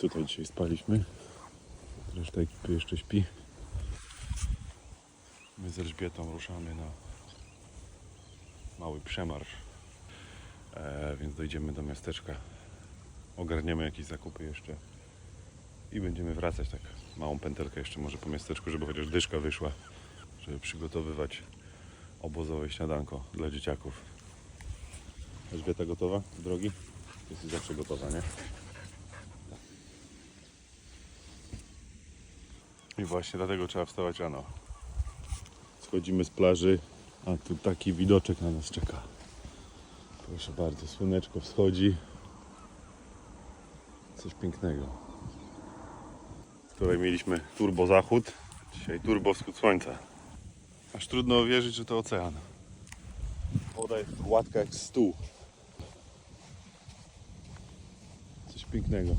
Tutaj dzisiaj spaliśmy. Reszta ekipy jeszcze śpi. My z Elżbietą ruszamy na mały przemarsz. E, więc dojdziemy do miasteczka. Ogarniemy jakieś zakupy jeszcze. I będziemy wracać tak małą pętelkę jeszcze może po miasteczku, żeby chociaż dyszka wyszła. Żeby przygotowywać obozowe śniadanko dla dzieciaków. Elżbieta gotowa drogi? Jesteś zawsze gotowa, nie? I właśnie dlatego trzeba wstawać rano. Schodzimy z plaży, a tu taki widoczek na nas czeka. Proszę bardzo, słoneczko wschodzi. Coś pięknego. Wczoraj mieliśmy turbo zachód, dzisiaj turbo wschód słońca. Aż trudno uwierzyć, że to ocean. Woda jest gładka jak stół. Coś pięknego.